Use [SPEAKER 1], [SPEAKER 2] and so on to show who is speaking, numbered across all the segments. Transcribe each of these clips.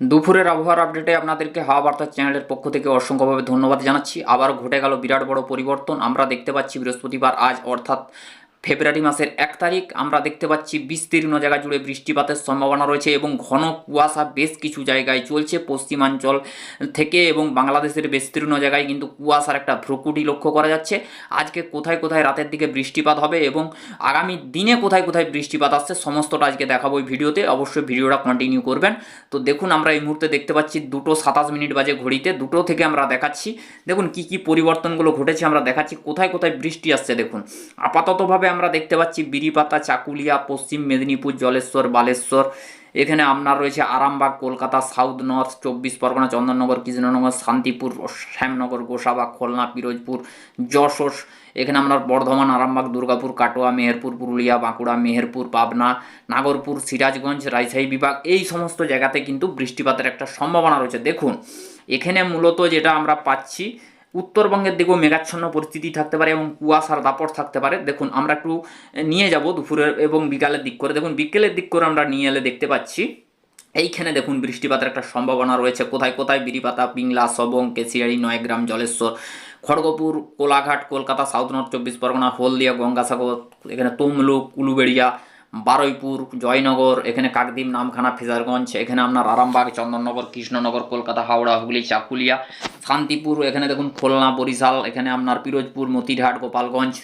[SPEAKER 1] দুপুরের আবহাওয়ার আপডেটে আপনাদেরকে হাওয়া বার্তা চ্যানেলের পক্ষ থেকে অসংখ্যভাবে ধন্যবাদ জানাচ্ছি। আবার ঘটে গেল বিরাট বড় পরিবর্তন। আমরা দেখতে পাচ্ছি বৃহস্পতিবার আজ, অর্থাৎ ফেব্রুয়ারি মাসের এক তারিখ আমরা দেখতে পাচ্ছি বিস্তীর্ণ জায়গা জুড়ে বৃষ্টিপাতের সম্ভাবনা রয়েছে এবং ঘন কুয়াশা বেশ কিছু জায়গায় চলছে পশ্চিমাঞ্চল থেকে এবং বাংলাদেশের বিস্তীর্ণ জায়গায় কিন্তু কুয়াশার একটা ভ্রুকুটি লক্ষ্য করা যাচ্ছে। আজকে কোথায় কোথায় রাতের দিকে বৃষ্টিপাত হবে এবং আগামী দিনে কোথায় কোথায় বৃষ্টিপাত আসছে সমস্তটা আজকে দেখাবো ভিডিওতে। অবশ্যই ভিডিওটা কন্টিনিউ করবেন। তো দেখুন, আমরা এই মুহূর্তে দেখতে পাচ্ছি দুটো সাতাশ মিনিট বাজে ঘড়িতে, দুটো থেকে আমরা দেখাচ্ছি। দেখুন, কি কি পরিবর্তনগুলো ঘটেছে আমরা দেখাচ্ছি। কোথায় কোথায় বৃষ্টি আসছে দেখুন। আপাততভাবে আমরা দেখতে পাচ্ছি বিড়িপাতা, চাকুলিয়া, পশ্চিম মেদিনীপুর, জলেশ্বর, বালেশ্বর। এখানে আপনার রয়েছে আরামবাগ, কলকাতা, সাউথ নর্থ, চব্বিশ পরগনা, চন্দননগর কৃষ্ণনগর শান্তিপুর, শ্যামনগর, গোসাবা, খুলনা, পিরোজপুর, যশোর। এখানে আপনার বর্ধমান, আরামবাগ, দুর্গাপুর, কাটোয়া, মেহেরপুর, পুরুলিয়া, বাঁকুড়া, মেহেরপুর, পাবনা, নাগরপুর, সিরাজগঞ্জ, রাজশাহী বিভাগ। এই সমস্ত জায়গাতে কিন্তু বৃষ্টিপাতের একটা সম্ভাবনা রয়েছে। দেখুন, এখানে মূলত যেটা আমরা পাচ্ছি উত্তরবঙ্গের দিকেও মেঘাচ্ছন্ন পরিস্থিতি থাকতে পারে এবং কুয়াশার দাপট থাকতে পারে। দেখুন, আমরা একটু নিয়ে যাব দুপুরের এবং বিকালের দিক করে। দেখুন, বিকেলের দিক করে আমরা নিয়ে এলে দেখতে পাচ্ছি, এইখানে দেখুন বৃষ্টিপাতের একটা সম্ভাবনা রয়েছে। কোথায় কোথায় বিরিপাতা, পিংলা, সবং, কেশিয়ারি, নয়গ্রাম, জলেশ্বর, খড়গপুর, কোলাঘাট, কলকাতা, সাউথ নর্থ চব্বিশ পরগনা, হলদিয়া, গঙ্গাসাগর, এখানে তমলুক কুলুবেড়িয়া বারুইপুর, জয়নগর, এখানে কাকদ্বীপ, নামখানা, ফিজারগঞ্জ, এখানে আপনার আরামবাগ চন্দননগর, কৃষ্ণনগর, কলকাতা, হাওড়া, হুগলি, চাকুলিয়া, শান্তিপুর, এখানে দেখুন খুলনা, বরিশাল, এখানে আপনার পিরোজপুর, মতিরহাট, গোপালগঞ্জ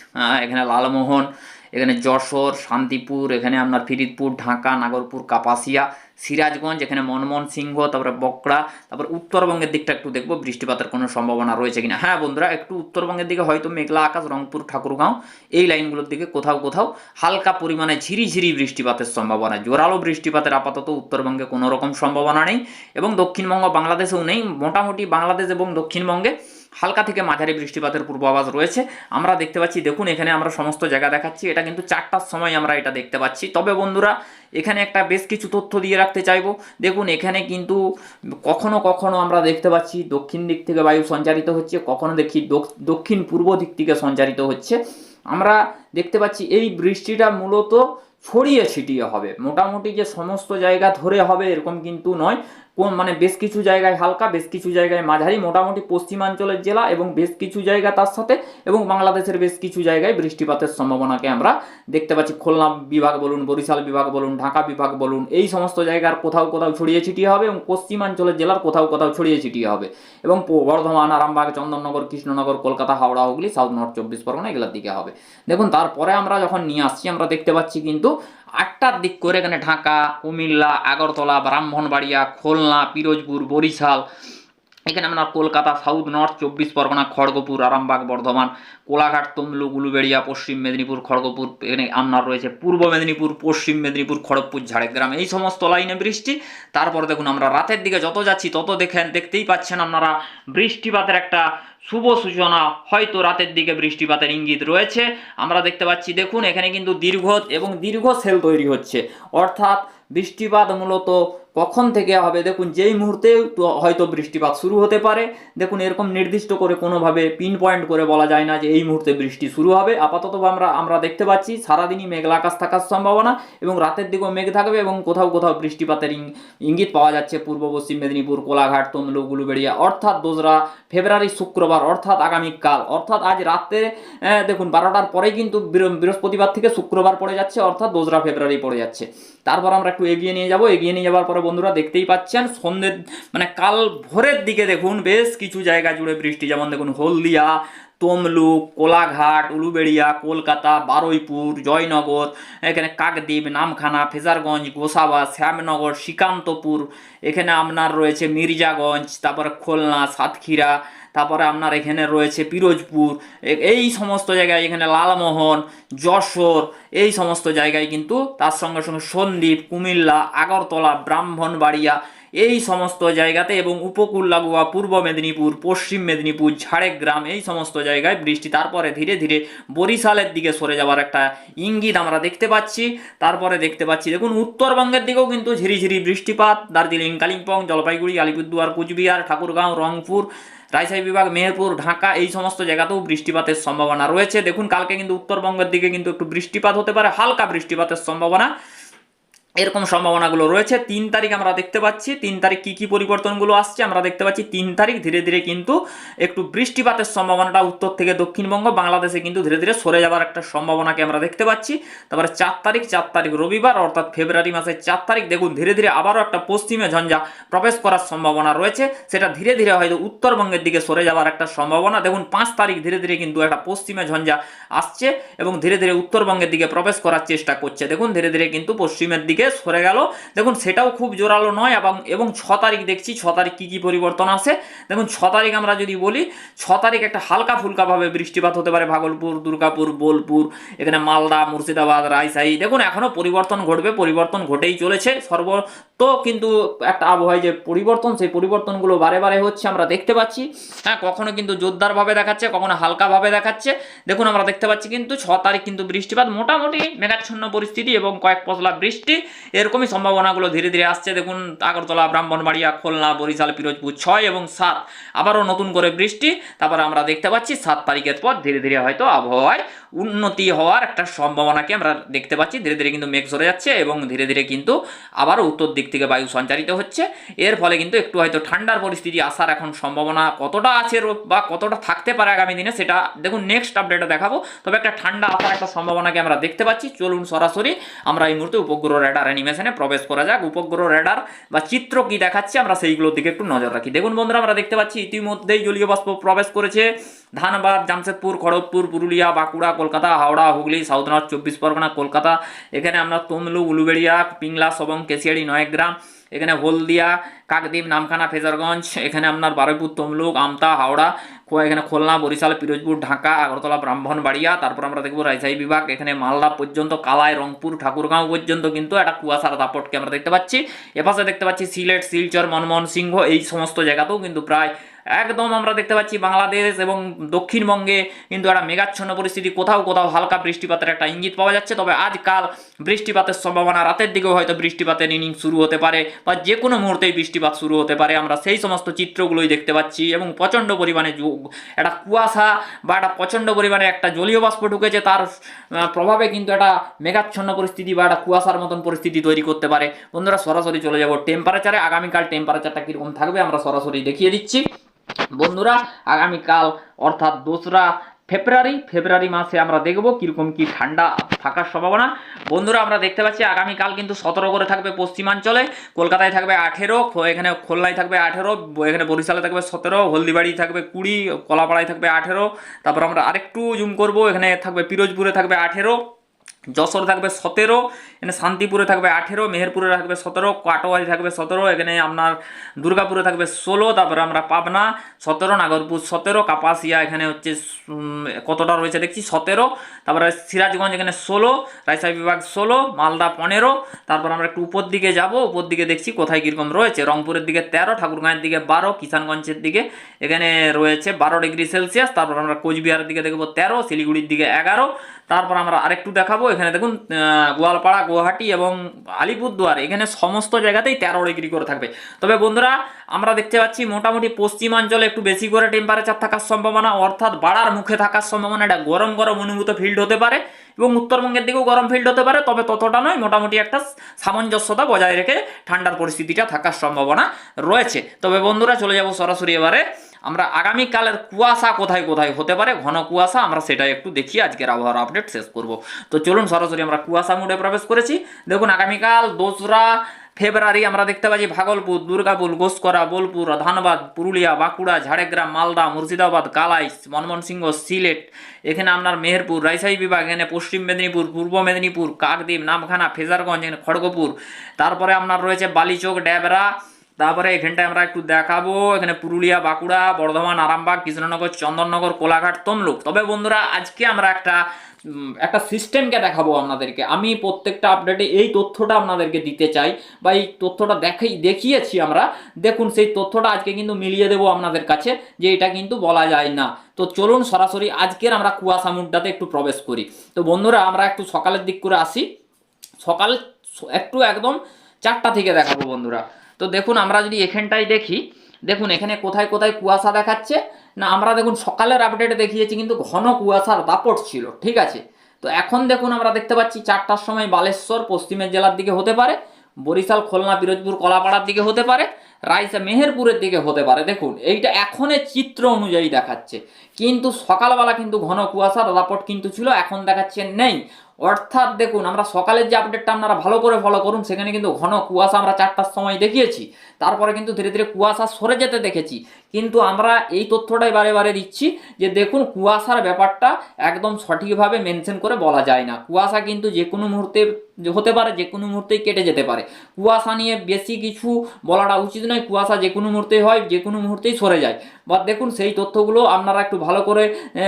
[SPEAKER 1] এখানে লালমোহন এখানে যশোর, শান্তিপুর, এখানে আপনার ফিরিদপুর, ঢাকা, নাগরপুর, কাপাসিয়া, সিরাজগঞ্জ, এখানে মনমোহন সিংহ, তারপরে বকড়া তারপর উত্তরবঙ্গের দিকটা একটু দেখব, বৃষ্টিপাতের কোনো সম্ভাবনা রয়েছে কিনা। হ্যাঁ বন্ধুরা, একটু উত্তরবঙ্গের দিকে হয়তো মেঘলা আকাশ, রংপুর, ঠাকুরগাঁও, এই লাইনগুলোর দিকে কোথাও কোথাও হালকা পরিমাণে ঝিরিঝিরি বৃষ্টিপাতের সম্ভাবনা, জোরালো বৃষ্টিপাতের আপাতত উত্তরবঙ্গে কোনো রকম সম্ভাবনা নেই এবং দক্ষিণবঙ্গ বাংলাদেশেও নেই, মোটামুটি বাংলাদেশ এবং দক্ষিণবঙ্গে হালকা থেকে মাঝারি বৃষ্টিপাতের পূর্বাভাস রয়েছে। আমরা দেখতে পাচ্ছি, দেখুন, এখানে আমরা সমস্ত জায়গা দেখাচ্ছি। এটা কিন্তু চারটার সময় আমরা এটা দেখতে পাচ্ছি। তবে বন্ধুরা, এখানে একটা বেশ কিছু তথ্য দিয়ে রাখতে চাইব। দেখুন, এখানে কিন্তু কখনো কখনো আমরা দেখতে পাচ্ছি, দক্ষিণ দিক থেকে বায়ু সঞ্চারিত হচ্ছে, কখনো দেখি দক- দক্ষিণ পূর্ব দিক থেকে সঞ্চারিত হচ্ছে। আমরা দেখতে পাচ্ছি, এই বৃষ্টিটা মূলত ছড়িয়ে ছিটিয়ে হবে। মোটামুটি যে সমস্ত জায়গা ধরে হবে, এরকম কিন্তু নয়। কোন মানে বেশ কিছু জায়গায় হালকা, বেশ কিছু জায়গায় মাঝারি, মোটামুটি পশ্চিমাঞ্চলের জেলা এবং বেশ কিছু জায়গা তার সাথে এবং বাংলাদেশের বেশ কিছু জায়গায় বৃষ্টিপাতের সম্ভাবনাকে আমরা দেখতে পাচ্ছি। খুলনা বিভাগ বলুন, বরিশাল বিভাগ বলুন, ঢাকা বিভাগ বলুন, এই সমস্ত জায়গার কোথাও কোথাও ছড়িয়ে ছিটিয়ে হবে এবং পশ্চিমাঞ্চলের জেলার কোথাও কোথাও ছড়িয়ে ছিটিয়ে হবে এবং বর্ধমান, আরামবাগ, চন্দননগর, কৃষ্ণনগর, কলকাতা, হাওড়া, হুগলি, সাউথ, নর্থ, চব্বিশ পরগনা এগুলোর দিকে হবে। দেখুন, তারপরে আমরা যখন নিয়ে আসছি, আমরা দেখতে পাচ্ছি কিন্তু আটটার দিক করে এখানে ঢাকা কুমিল্লা আগরতলা ব্রাহ্মণবাড়িয়া খুলনা পিরোজপুর বরিশাল এখানে আপনার কলকাতা সাউথ নর্থ চব্বিশ পরগনা, খড়গপুর, আরামবাগ, বর্ধমান, কোলাঘাট, তমলুক, উলুবেড়িয়া, পশ্চিম মেদিনীপুর, খড়গপুর, এখানে আপনার রয়েছে পূর্ব মেদিনীপুর, পশ্চিম মেদিনীপুর, খড়গপুর, ঝাড়গ্রাম। এই সমস্ত লাইনে বৃষ্টি। তারপর দেখুন আমরা রাতের দিকে যত যাচ্ছি তত দেখেন, দেখতেই পাচ্ছেন আপনারা বৃষ্টিপাতের একটা শুভ সূচনা। হয়তো রাতের দিকে বৃষ্টিপাতের ইঙ্গিত রয়েছে। আমরা দেখতে পাচ্ছি, দেখুন এখানে কিন্তু দীর্ঘ এবং দীর্ঘ সেল তৈরি হচ্ছে। অর্থাৎ বৃষ্টিপাত মূলত কখন থেকে হবে? দেখুন, যেই মুহূর্তে হয়তো বৃষ্টিপাত শুরু হতে পারে, দেখুন, এরকম নির্দিষ্ট করে কোনোভাবে পিন পয়েন্ট করে বলা যায় না যে এই মুহূর্তে বৃষ্টি শুরু হবে। আপাতত আমরা আমরা দেখতে পাচ্ছি সারাদিনই মেঘলা আকাশ থাকার সম্ভাবনা এবং রাতের দিকেও মেঘ থাকবে এবং কোথাও কোথাও বৃষ্টিপাতের ইঙ্গিত পাওয়া যাচ্ছে। পূর্ব পশ্চিম মেদিনীপুর, কোলাঘাট, তমলুক, গুলুবেড়িয়া, অর্থাৎ দোসরা ফেব্রুয়ারি, শুক্রবার, অর্থাৎ আগামীকাল। অর্থাৎ আজ রাতে দেখুন, বারোটার পরেই কিন্তু বৃহ- বৃহস্পতিবার থেকে শুক্রবার পড়ে যাচ্ছে, অর্থাৎ দোসরা ফেব্রুয়ারি পড়ে যাচ্ছে। তারপর আমরা একটু এগিয়ে নিয়ে যাব। এগিয়ে নিয়ে যাওয়ার পরে বন্ধুরা দেখতেই পাচ্ছেন, সন্ধ্যের মানে কাল ভোরের দিকে দেখুন বেশ কিছু জায়গা জুড়ে বৃষ্টি। যেমন দেখুন হলদিয়া, তমলুক, কোলাঘাট, উলুবেড়িয়া, কলকাতা, বারুইপুর, জয়নগর, এখানে কাকদ্বীপ, নামখানা, ফেজারগঞ্জ, গোসাবা, শ্যামনগর, শ্রীকান্তপুর, এখানে আপনার রয়েছে মির্জাগঞ্জ, তারপরে খুলনা, সাতক্ষীরা তারপরে আপনার এখানে রয়েছে পিরোজপুর এই সমস্ত জায়গায় এখানে লালমোহন, যশোর, এই সমস্ত জায়গায় কিন্তু তার সঙ্গে সঙ্গে সন্দ্বীপ, কুমিল্লা, আগরতলা, ব্রাহ্মণবাড়িয়া, এই সমস্ত জায়গাতে এবং উপকূল লাগোয়া পূর্ব মেদিনীপুর, পশ্চিম মেদিনীপুর, ঝাড়গ্রাম, এই সমস্ত জায়গায় বৃষ্টি। তারপরে ধীরে ধীরে বরিশালের দিকে সরে যাওয়ার একটা ইঙ্গিত আমরা দেখতে পাচ্ছি। তারপরে দেখতে পাচ্ছি, দেখুন, উত্তরবঙ্গের দিকেও কিন্তু ঝিরিঝিরি বৃষ্টিপাত। দার্জিলিং, কালিম্পং, জলপাইগুড়ি, আলিপুরদুয়ার, কুচবিহার, ঠাকুরগাঁও, রংপুর রাজশাহী বিভাগ, মেহেরপুর, ঢাকা এই সমস্ত জায়গাতেও বৃষ্টিপাতের সম্ভাবনা রয়েছে। দেখুন, কালকে কিন্তু উত্তরবঙ্গের দিকে কিন্তু একটু বৃষ্টিপাত হতে পারে, হালকা বৃষ্টিপাতের সম্ভাবনা। এরকম সম্ভাবনাগুলো রয়েছে। তিন তারিখ আমরা দেখতে পাচ্ছি। তিন তারিখ কী কী পরিবর্তনগুলো আসছে আমরা দেখতে পাচ্ছি। তিন তারিখ ধীরে ধীরে কিন্তু একটু বৃষ্টিপাতের সম্ভাবনাটা উত্তর থেকে দক্ষিণবঙ্গ, বাংলাদেশে কিন্তু ধীরে ধীরে সরে যাওয়ার একটা সম্ভাবনাকে আমরা দেখতে পাচ্ছি। তারপরে চার তারিখ চার তারিখ রবিবার, অর্থাৎ ফেব্রুয়ারি মাসের চার তারিখ দেখুন, ধীরে ধীরে আবারও একটা পশ্চিমে ঝঞ্ঝা প্রবেশ করার সম্ভাবনা রয়েছে। সেটা ধীরে ধীরে হয়তো উত্তরবঙ্গের দিকে সরে যাওয়ার একটা সম্ভাবনা। দেখুন, পাঁচ তারিখ ধীরে ধীরে কিন্তু একটা পশ্চিমে ঝঞ্ঝা আসছে এবং ধীরে ধীরে উত্তরবঙ্গের দিকে প্রবেশ করার চেষ্টা করছে। দেখুন, ধীরে ধীরে কিন্তু পশ্চিমের দিকে সরে গেল। দেখুন, সেটাও খুব জোরালো নয় এবং এবং ছ তারিখ দেখছি, ছ তারিখ কী কী পরিবর্তন আসে। দেখুন, ছ তারিখ আমরা যদি বলি, ছ তারিখ একটা হালকা ফুলকাভাবে বৃষ্টিপাত হতে পারে। ভাগলপুর, দুর্গাপুর, বোলপুর, এখানে মালদা, মুর্শিদাবাদ, রাজশাহী। দেখুন এখনও পরিবর্তন ঘটবে, পরিবর্তন ঘটেই চলেছে। সর্ব তো কিন্তু একটা আবহাওয়ায় যে পরিবর্তন, সেই পরিবর্তনগুলো বারে বারে হচ্ছে আমরা দেখতে পাচ্ছি। হ্যাঁ কখনো কিন্তু জোরদারভাবে দেখাচ্ছে, কখনো হালকাভাবে দেখাচ্ছে। দেখুন, আমরা দেখতে পাচ্ছি কিন্তু ছ তারিখ কিন্তু বৃষ্টিপাত মোটামুটি মেঘাচ্ছন্ন পরিস্থিতি এবং কয়েক পশলা বৃষ্টি। এরকমই সম্ভাবনাগুলো ধীরে ধীরে আসছে। দেখুন, আগরতলা, ব্রাহ্মণবাড়িয়া, খুলনা, বরিশাল, পিরোজপুর ছয় এবং সাত। আবারও নতুন করে বৃষ্টি, তারপর আমরা দেখতে পাচ্ছি সাত তারিখের পর ধীরে ধীরে হয়তো আবহাওয়ায় উন্নতি হওয়ার একটা সম্ভাবনাকে আমরা দেখতে পাচ্ছি। ধীরে ধীরে কিন্তু মেঘ সরে যাচ্ছে এবং ধীরে ধীরে কিন্তু আবারও উত্তর দিক থেকে বায়ু সঞ্চারিত হচ্ছে। এর ফলে কিন্তু একটু হয়তো ঠান্ডার পরিস্থিতি আসার এখন সম্ভাবনা কতটা আছে বা কতটা থাকতে পারে আগামী দিনে সেটা দেখুন নেক্সট আপডেটে দেখাবো। তবে একটা ঠান্ডা আসার একটা সম্ভাবনাকে আমরা দেখতে পাচ্ছি। চলুন সরাসরি আমরা এই মুহূর্তে উপগ্রহ রেডার অ্যানিমেশনে প্রবেশ করা যাক। উপগ্রহ রেডার বা চিত্র কি দেখাচ্ছে আমরা সেইগুলোর দিকে একটু নজর রাখি। দেখুন বন্ধুরা, আমরা দেখতে পাচ্ছি ইতিমধ্যেই জলীয় বাষ্প প্রবেশ করেছে। ধানবাদ, জামশেদপুর, খড়গপুর, পুরুলিয়া, বাঁকুড়া, কলকাতা, হাওড়া, হুগলি, সাউথ নর্থ, চব্বিশ পরগনা, কলকাতা। এখানে আমরা তমলুক উলুবেড়িয়া, পিংলা, সবং, কেশিয়াড়ি, নয়গ্রাম। এখানে হলদিয়া, কাকদ্বীপ, নামখানা, ফেজারগঞ্জ। এখানে আপনার বারুইপুর, তমলুক, আমতা, হাওড়া। এখানে খুলনা, বরিশাল, পিরোজপুর, ঢাকা, আগরতলা, ব্রাহ্মণবাড়িয়া, তারপর আমরা দেখব রাজশাহী বিভাগ, এখানে মালদা পর্যন্ত, কালাই, রংপুর, ঠাকুরগাঁও পর্যন্ত কিন্তু একটা কুয়াশার দাপটকে আমরা দেখতে পাচ্ছি। এপাশে দেখতে পাচ্ছি সিলেট, শিলচর, মনমোহন সিংহ, এই সমস্ত জায়গাতেও কিন্তু প্রায় একদম আমরা দেখতে পাচ্ছি বাংলাদেশ এবং দক্ষিণবঙ্গে কিন্তু একটা মেঘাচ্ছন্ন পরিস্থিতি। কোথাও কোথাও হালকা বৃষ্টিপাতের একটা ইঙ্গিত পাওয়া যাচ্ছে, তবে আজকাল বৃষ্টিপাতের সম্ভাবনা রাতের দিকেও হয়তো বৃষ্টিপাতের ইনিংস শুরু হতে পারে বা যে কোনো মুহূর্তেই বৃষ্টিপাত শুরু হতে পারে। আমরা সেই সমস্ত চিত্রগুলোই দেখতে পাচ্ছি এবং প্রচণ্ড পরিমাণে একটা কুয়াশা বা একটা প্রচণ্ড পরিমাণে একটা জলীয় বাষ্প ঢুকেছে, তার প্রভাবে কিন্তু একটা মেঘাচ্ছন্ন পরিস্থিতি বা একটা কুয়াশার মতন পরিস্থিতি তৈরি করতে পারে। বন্ধুরা, সরাসরি চলে যাব টেম্পারেচারে আগামীকাল টেম্পারেচারটা কীরকম থাকবে, আমরা সরাসরি দেখিয়ে দিচ্ছি। বন্ধুরা, আগামীকাল, অর্থাৎ দোসরা ফেব্রুয়ারি ফেব্রুয়ারি মাসে আমরা দেখব কীরকম কি ঠান্ডা থাকার সম্ভাবনা। বন্ধুরা, আমরা দেখতে পাচ্ছি আগামীকাল কিন্তু সতেরো করে থাকবে পশ্চিমাঞ্চলে, কলকাতায় থাকবে আঠেরো এখানে খুলনায় থাকবে আঠেরো এখানে বরিশালে থাকবে সতেরো, হলদিবাড়ি থাকবে কুড়ি, কলাপাড়ায় থাকবে আঠেরো, তারপর আমরা আরেকটু জুম করব, এখানে থাকবে পিরোজপুরে থাকবে আঠেরো। যশোর থাকবে সতেরো, এখানে শান্তিপুরে থাকবে আঠেরো, মেহেরপুরে থাকবে সতেরো কাটোয়ারি থাকবে সতেরো, এখানে আপনার দুর্গাপুরে থাকবে ষোলো, তারপরে আমরা পাবনা সতেরো, নাগরপুর সতেরো, কাপাসিয়া এখানে হচ্ছে কতটা রয়েছে দেখছি? সতেরো, তারপরে সিরাজগঞ্জ এখানে ষোলো, রাজশাহী বিভাগ ষোলো, মালদা পনেরো, তারপর আমরা একটু উপর দিকে যাব, উপর দিকে দেখছি কোথায় কীরকম রয়েছে। রংপুরের দিকে তেরো, ঠাকুরগাঁয়ের দিকে বারো, কিষানগঞ্জের দিকে এখানে রয়েছে বারো ডিগ্রি সেলসিয়াস, তারপর আমরা কোচবিহারের দিকে দেখব তেরো, শিলিগুড়ির দিকে এগারো তারপর আমরা আরেকটু দেখাবো, এখানে দেখুন গোয়ালপাড়া, গুয়াহাটি এবং আলিপুরদুয়ার, এখানে সমস্ত জায়গাতেই তেরো ডিগ্রি করে থাকবে। তবে বন্ধুরা, আমরা দেখতে পাচ্ছি মোটামুটি পশ্চিমাঞ্চলে একটু বেশি করে টেম্পারেচার থাকার সম্ভাবনা, অর্থাৎ বাড়ার মুখে থাকার সম্ভাবনা, এটা গরম গরম অনুভূত ফিল্ড হতে পারে এবং উত্তরবঙ্গের দিকেও গরম ফিল্ড হতে পারে, তবে ততটা নয়, মোটামুটি একটা সামঞ্জস্যতা বজায় রেখে ঠান্ডার পরিস্থিতিটা থাকার সম্ভাবনা রয়েছে। তবে বন্ধুরা, চলে যাব সরাসরি এবারে। আমরা আগামীকালের কুয়াশা কোথায় কোথায় হতে পারে, ঘন কুয়াশা আমরা সেটা একটু দেখি আজকের আবহাওয়ার আপডেট শেষ করব। তো চলুন সরাসরি আমরা কুয়াশা মুডে প্রবেশ করেছি। দেখুন, আগামীকাল দোসরা ফেব্রুয়ারি আমরা দেখতে পাচ্ছি ভাগলপুর, দুর্গাপুর, গোসকরা, বোলপুর, ধানবাদ, পুরুলিয়া, বাঁকুড়া, ঝাড়গ্রাম, মালদা, মুর্শিদাবাদ, কালাই ময়মনসিংহ সিলেট, এখানে আপনার মেহেরপুর, রাজশাহী বিভাগ, এখানে পশ্চিম মেদিনীপুর, পূর্ব মেদিনীপুর, কাকদ্বীপ, নামখানা, ফেজারগঞ্জ খড়গপুর। তারপরে আপনার রয়েছে বালিচক ড্যাবরা তারপরে এখানটায় আমরা একটু দেখাবো, এখানে পুরুলিয়া, বাঁকুড়া, বর্ধমান, আরামবাগ, কৃষ্ণনগর, চন্দননগর, কোলাঘাট, তমলুক। তবে বন্ধুরা, আজকে আমরা একটা একটা সিস্টেমকে দেখাবো আপনাদেরকে। আমি প্রত্যেকটা আপডেটে এই তথ্যটা আপনাদেরকে দিতে চাই বা এই তথ্যটা দেখাই, দেখিয়েছি আমরা। দেখুন, সেই তথ্যটা আজকে কিন্তু মিলিয়ে দেবো আপনাদের কাছে যে এটা কিন্তু বলা যায় না। তো চলুন, সরাসরি আজকের আমরা কুয়াশা মুডটাতে একটু প্রবেশ করি। তো বন্ধুরা, আমরা একটু সকালের দিক করে আসি। সকাল, একটু একদম চারটা থেকে দেখাবো বন্ধুরা। তো দেখুন, আমরা যদি এখানটাই দেখি, দেখুন, এখানে কোথায় কোথায় কুয়াশা দেখাচ্ছে। না, আমরা দেখুন, সকালের আপডেটে দেখিয়েছি, কিন্তু ঘন কুয়াশার দাপট ছিল, ঠিক আছে? তো এখন দেখুন, আমরা দেখতে পাচ্ছি চারটার সময় বালেশ্বর পশ্চিমের জেলার দিকে হতে পারে, বরিশাল, খুলনা, পিরোজপুর, কলাপাড়ার দিকে হতে পারে, রাইসা, মেহেরপুরের দিকে হতে পারে। দেখুন, এইটা এখনের চিত্র অনুযায়ী দেখাচ্ছে। কিন্তু সকালবেলা কিন্তু ঘন কুয়াশার দাপট কিন্তু ছিল, এখন দেখাচ্ছে নেই। অর্থাৎ দেখুন, আমরা সকালের যে আপডেটটা আপনারা ভালো করে ফলো করুন, সেখানে কিন্তু ঘন কুয়াশা আমরা চারটার সময় দেখিয়েছি। তারপরে কিন্তু ধীরে ধীরে কুয়াশা সরে যেতে দেখেছি। কিন্তু আমরা এই তথ্যটাই বারে বারে দিচ্ছি যে দেখুন, কুয়াশার ব্যাপারটা একদম সঠিকভাবে মেনশন করে বলা যায় না। কুয়াশা কিন্তু যে কোনো মুহূর্তে হতে পারে, যে কোনো মুহূর্তেই কেটে যেতে পারে। কুয়াশা নিয়ে বেশি কিছু বলাটা উচিত নয়। কুয়াশা যে কোনো মুহূর্তেই হয়, যে কোনো মুহূর্তেই সরে যায়। বা দেখুন, সেই তথ্যগুলো আপনারা একটু ভালো করে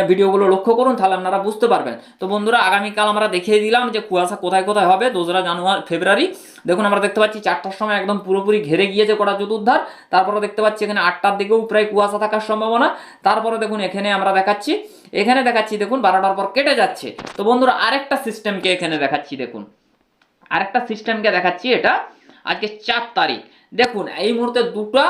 [SPEAKER 1] ভিডিওগুলো লক্ষ্য করুন, তাহলে আপনারা বুঝতে পারবেন। তো বন্ধুরা, আগামীকাল আমরা দেখিয়ে দিলাম যে কুয়াশা কোথায় কোথায় হবে, দোসরা জানুয়ারি, ফেব্রুয়ারি। দেখুন, আমরা দেখতে পাচ্ছি চারটার সময় একদম পুরোপুরি ঘেরে গিয়েছে কটা চতুর্ধার। তারপরে দেখতে পাচ্ছি এখানে আটটার দিকেও প্রায় কুয়াশা থাকার সম্ভাবনা। তারপরে দেখুন, এখানে আমরা দেখাচ্ছি, এখানে দেখাচ্ছি দেখুন, বারোটার পর কেটে যাচ্ছে। তো বন্ধুরা, আরেকটা সিস্টেমকে এখানে দেখাচ্ছি দেখুন। আরেকটা সিস্টেমকে দেখাচ্ছি এটা, আজকে চার তারিখ। দেখুন, এই মুহূর্তে দুটা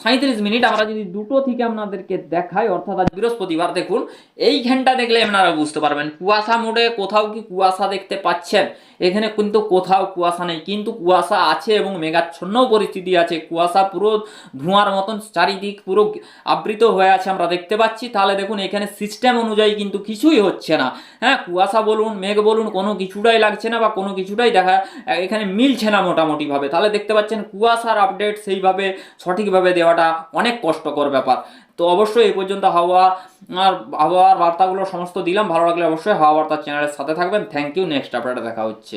[SPEAKER 1] সাঁত্রিশ মিনিট আমরা যদি দুটো থেকে আপনাদেরকে দেখাই, অর্থাৎ আজ বৃহস্পতিবার, দেখুন এই এইখানটা দেখলে আপনারা বুঝতে পারবেন, কুয়াশা মোড়ে কোথাও কি কুয়াশা দেখতে পাচ্ছেন? এখানে কিন্তু কোথাও কুয়াশা নেই, কিন্তু কুয়াশা আছে এবং মেঘাচ্ছন্ন পরিস্থিতি আছে। কুয়াশা পুরো ধোঁয়ার মতন, চারিদিক পুরো আবৃত হয়ে আছে, আমরা দেখতে পাচ্ছি। তাহলে দেখুন, এখানে সিস্টেম অনুযায়ী কিন্তু কিছুই হচ্ছে না। হ্যাঁ কুয়াশা বলুন, মেঘ বলুন, কোনো কিছুটাই লাগছে না বা কোনো কিছুটাই দেখা, এখানে মিলছে না মোটামুটিভাবে। তাহলে দেখতে পাচ্ছেন, কুয়াশার আপডেট সেইভাবে সঠিকভাবে দেওয়াটা অনেক কষ্টকর ব্যাপার। তো অবশ্যই এই পর্যন্ত হাওয়া, আর আবহাওয়ার বার্তাগুলো সমস্ত দিলাম। ভালো লাগলে অবশ্যই হাওয়া বার্তা চ্যানেলের সাথে থাকবেন। থ্যাংক ইউ নেক্সট আপডেটে দেখা হচ্ছে।